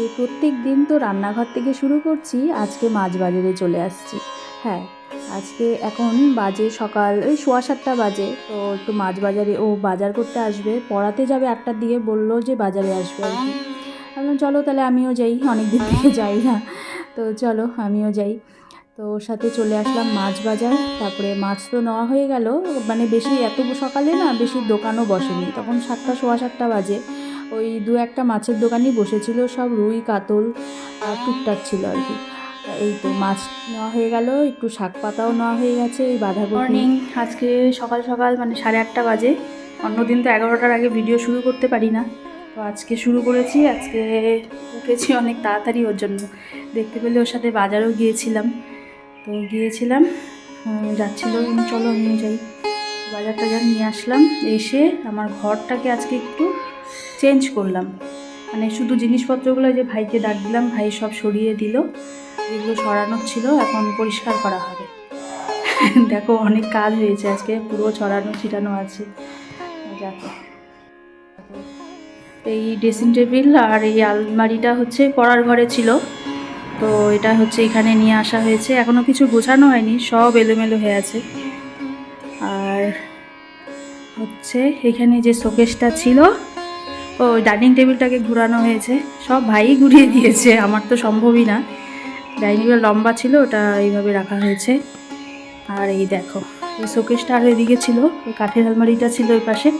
আজকে প্রত্যেক দিন তো রান্নাঘর থেকে শুরু করছি, আজকে মাছ বাজারে চলে আসছি। হ্যাঁ আজকে এখন বাজে সকাল, ওই সোয়া সাতটা বাজে, তো একটু মাছ বাজারে ও বাজার করতে আসবে। পড়াতে যাবে আটটার দিকে, বলল যে বাজারে আসবে আর কি। বললাম, চলো তাহলে আমিও যাই অনেক দিন থেকে যাই না। তো চলো, আমিও যাই। তো ওর সাথে চলে আসলাম মাছ বাজার তারপরে মাছ তো নেওয়া হয়ে গেল। মানে বেশি এত সকালে না, বেশি দোকানও বসেনি। তখন সাতটা, সোয়া সাতটা বাজে। ওই দু একটা মাছের দোকানই বসেছিল, সব রুই, কাতল আর টুকটাক ছিল আর কি। এই তো মাছ নেওয়া হয়ে গেল, একটু শাক পাতাও নেওয়া হয়ে গেছে, এই বাঁধাকপি। মর্নিং আজকে সকাল সকাল মানে সাড়ে আটটা বাজে, অন্যদিন তো এগারোটার আগে ভিডিও শুরু করতে পারি না। তো আজকে শুরু করেছি, আজকে উঠেছি অনেক তাড়াতাড়ি ওর জন্য। দেখতে পেলে ওর সাথে বাজারও গিয়েছিলাম। তো গিয়েছিলাম যাচ্ছিল, চলো আমিও যাই। বাজার টাজার নিয়ে আসলাম, এসে আমার ঘরটাকে আজকে একটু চেঞ্জ করলাম। মানে শুধু জিনিসপত্রগুলো যে ভাইকে ডাক দিলাম, ভাই সব সরিয়ে দিল। এগুলো সরানোর ছিল, এখন পরিষ্কার করা হবে। দেখো, অনেক কাজ হয়েছে আজকে, পুরো ছড়ানো, ছিটানো আছে। দেখো। এই ড্রেসিং টেবিল আর এই আলমারিটা হচ্ছে পড়ার ঘরে ছিল। তো এটা হচ্ছে এখানে নিয়ে আসা হয়েছে। এখনও কিছু গোছানো হয়নি, সব এলোমেলো হয়ে আছে। আর হচ্ছে এখানে যে শোকেসটা ছিল ও ডাইনিং টেবিলটাকে ঘুরানো হয়েছে। সব ভাই ঘুরিয়ে দিয়েছে। আমার তো সম্ভবই না। ডাইনিং টেবিল লম্বা ছিল, ওটা এইভাবে রাখা হয়েছে। আর এই দেখো এই শোকেসটা আর এদিকে ছিল। ওই কাঠের আলমারিটা ছিল ওই পাশে।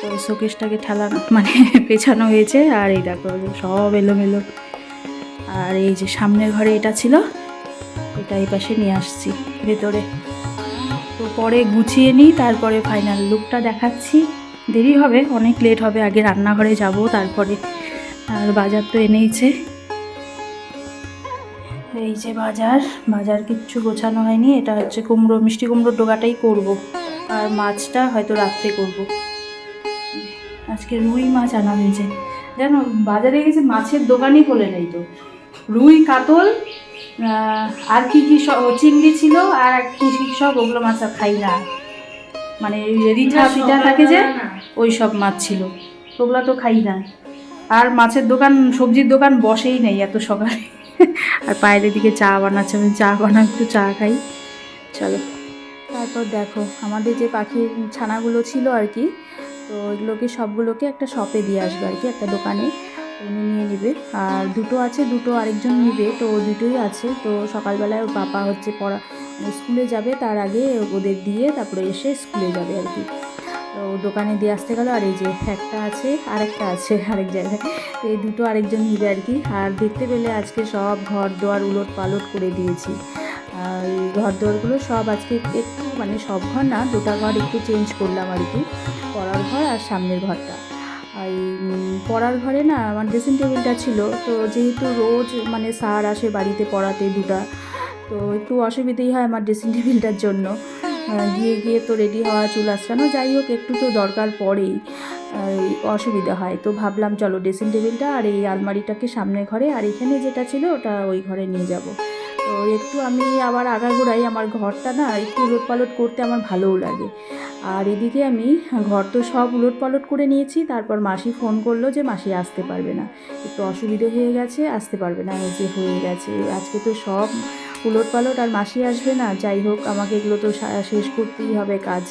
তো ওই শোকেসটাকে ঠেলানো মানে পেছানো হয়েছে। আর এই দেখো, সব এলোমেলো। আর এই যে সামনের ঘরে এটা ছিল, এটা এই পাশে নিয়ে আসছি, ভেতরে। তো পরে গুছিয়ে নিই, তারপরে ফাইনাল লুকটা দেখাচ্ছি। দেরি হবে, অনেক লেট হবে, আগে রান্নাঘরে যাব, তারপরে আর বাজার তো এনেইছে। এই যে বাজার বাজার কিচ্ছু গোছানো হয়নি, এটা হচ্ছে কুমড়ো, মিষ্টি কুমড়োর ডোগাটাই করব। আর মাছটা হয়তো রাত্রে করব। আজকে রুই মাছ আনা হয়েছে। জানো, বাজারে গেছে, মাছের দোকানই খোলে নেই তো। রুই, কাতল আর কি কি সব চিংড়ি ছিল, আর কি সব ওগুলো মাছ আর খাই না। মানে রিঠা পিঠা থাকে যে ওই সব মাছ ছিল। ওগুলো তো খাই না। আর মাছের দোকান, সবজির দোকান বসেই নেই এত সকালে। আর পায়ের দিকে চা বানাচ্ছে, আমি চা বানাই একটু চা খাই। চলো। তারপর দেখো, আমাদের যে পাখির ছানাগুলো ছিল আর কি, তো এগুলোকে সবগুলোকে একটা শপে দিয়ে আসবে আর কি, একটা দোকানে। উনি নিয়ে নেবে। আর দুটো আছে, দুটো আরেকজন নেবে, তো দুটোই আছে। তো সকালবেলায় ওর পাপা হচ্ছে পড়া স্কুলে যাবে, তার আগে ওদের দিয়ে তারপরে এসে স্কুলে যাবে আর কি। তো দোকানে দিয়ে আসতে গেল, আর এই যে একটা আছে, আরেকটা আছে আরেক জায়গায়। তো এই দুটো আরেকজন নিবে আর কি। আর দেখতে পেলে আজকে সব ঘর দোয়ার উলট পালট করে দিয়েছি। ঘর দোয়ারগুলো সব আজকে একটু মানে সব ঘর না, দুটা ঘর একটু চেঞ্জ করলাম আর কি। পড়ার ঘর আর সামনের ঘরটা। আর পড়ার ঘরে না আমার ড্রেসিং টেবিলটা ছিল, তো যেহেতু রোজ মানে স্যার আসে বাড়িতে পড়াতে দুটা, তো একটু অসুবিধেই হয় আমার ড্রেসিং টেবিলটার জন্য। গিয়ে গিয়ে তো রেডি হওয়া, চুল আসানো যাই হোক, একটু তো দরকার পড়েই। অসুবিধা হয়। তো ভাবলাম, চলো ড্রেসিং টেবিলটা আর এই আলমারিটাকে সামনের ঘরে, আর এখানে যেটা ছিল, ওটা ওই ঘরে নিয়ে যাব। তো একটু আমি আবার আগাগোড়াই, আমার ঘরটা না একটু উলট পালট করতে আমার ভালোও লাগে। আর এদিকে আমি ঘর তো সব উলট পালট করে নিয়েছি, তারপর মাসি ফোন করল যে মাসি আসতে পারবে না। একটু অসুবিধে হয়ে গেছে, আসতে পারবে না, এই যে হয়ে গেছে। আজকে তো সব উলট পালট আর মাসি আসবে না। যাই হোক, আমাকে এগুলো তো শেষ করতেই হবে কাজ।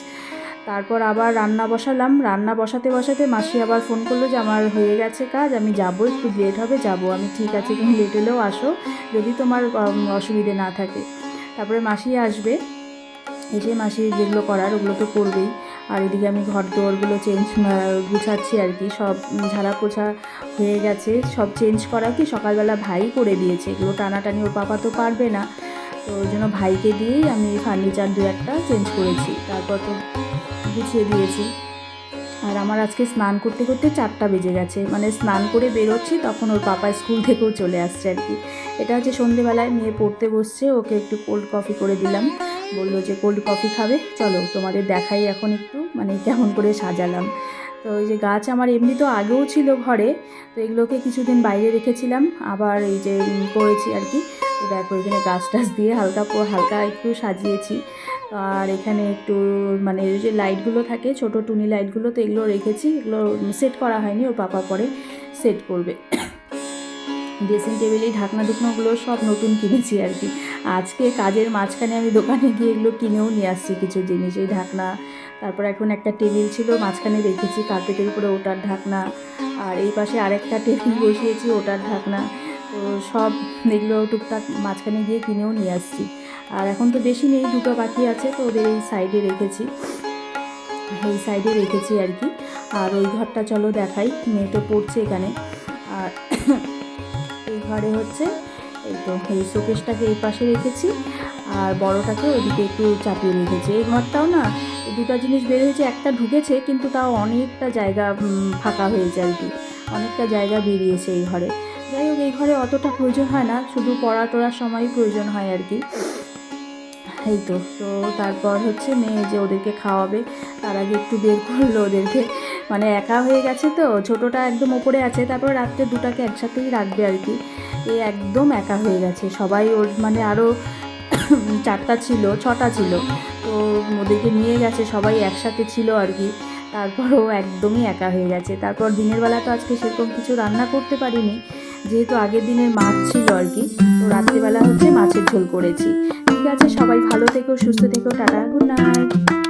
তারপর আবার রান্না বসালাম। রান্না বসাতে বসাতে মাসি আবার ফোন করল যে, আমার হয়ে গেছে কাজ, আমি যাব, একটু লেট হবে, যাব। আমি ঠিক আছে, তুমি লেট হলেও আসো, যদি তোমার অসুবিধে না থাকে। তারপরে মাসি আসবে। এসে মাসি যেগুলো করার, ওগুলো তো করবেই। আর এদিকে আমি ঘর দোয়ারগুলো চেঞ্জ গুছাচ্ছি আর কি। সব ঝাড়া পোছা হয়ে গেছে। সব চেঞ্জ করা কি সকালবেলা ভাই করে দিয়েছে। এগুলো টানাটানি ওর পাপা তো পারবে না। তো ওই জন্য ভাইকে দিয়েই আমি ফার্নিচার দু একটা চেঞ্জ করেছি। তারপর তো গুছিয়ে দিয়েছি। আর আমার আজকে স্নান করতে করতে চারটা বেজে গেছে। মানে স্নান করে বেরোচ্ছি, তখন ওর পাপা স্কুল থেকেও চলে আসছে আর কি। এটা হচ্ছে সন্ধেবেলায়, মেয়ে পড়তে বসছে, ওকে একটু কোল্ড কফি করে দিলাম। বলল যে, কোল্ড কফি খাবে? চলো তোমাদের দেখাই এখন একটু মানে কেমন করে সাজালাম। তো ওই যে গাছ আমার এমনি তো আগেও ছিল ঘরে, তো এগুলোকে কিছুদিন বাইরে রেখেছিলাম। আবার এই যে করেছি আর কি। তো দেখো এখানে গাছ টাছ দিয়ে হালকা হালকা একটু সাজিয়েছি। আর এখানে একটু মানে যে লাইটগুলো থাকে, ছোট টুনি লাইটগুলো তো এগুলো রেখেছি। এগুলো সেট করা হয়নি, ওর পাপা পরে সেট করবে। ড্রেসিং টেবিলে ঢাকনা ঢুকনোগুলো সব নতুন কিনেছি আর কি। আজকে কাজের মাঝখানে আমি দোকানে গিয়ে এগুলো কিনেও নিয়ে আসছি কিছু জিনিস, এই ঢাকনা। তারপর এখন একটা টেবিল ছিল, মাঝখানে রেখেছি কার্পেটের উপরে ওটার ঢাকনা। আর এই পাশে আরেকটা টেবিল বসিয়েছি ওটার ঢাকনা। তো সব এগুলো টুকটাক মাঝখানে গিয়ে কিনেও নিয়ে আসছি। আর এখন তো বেশি নেই, দুটো বাকি আছে, তো ওদের এই সাইডে রেখেছি। এই সাইডে রেখেছি আর কি। আর ওই ঘরটা চলো দেখাই, মেয়ে তো পড়ছে এখানে। ঘরে হচ্ছে। এই তো এই শোকেসটাকে এই পাশে রেখেছি। আর বড়টাকে ওইদিকে একটু চাপিয়ে রেখেছি। এই ঘরটাও না দুটো জিনিস বের হয়েছে, একটা ঢুকেছে, কিন্তু তাও অনেকটা জায়গা ফাঁকা হয়েছে আর কি। অনেকটা জায়গা বেরিয়েছে এই ঘরে। যাই হোক, এই ঘরে অতটা প্রয়োজন হয় না, শুধু পড়া টড়ার সময়ই প্রয়োজন হয় আর কি। এই তো তো তারপর হচ্ছে মেয়ে যে ওদেরকে খাওয়াবে, তার আগে একটু বের করল ওদেরকে। মানে একা হয়ে গেছে তো, ছোটোটা একদম ওপরে আছে, তারপর রাত্রে দুটাকে একসাথেই রাখবে আর কি। এ একদম একা হয়ে গেছে, সবাই ওর মানে আরও চারটা ছিল, ছটা ছিল। তো ওদেরকে নিয়ে গেছে, সবাই একসাথে ছিল আর কি। তারপরও একদমই একা হয়ে গেছে। তারপর দিনের বেলা তো আজকে সেরকম কিছু রান্না করতে পারিনি, যেহেতু আগের দিনের মাছ ছিল আর কি, তো রাত্রিবেলা হচ্ছে মাছের ঝোল করেছি। ঠিক আছে, সবাই ভালো থেকো, সুস্থ থেকো, টাটা গুড নাইট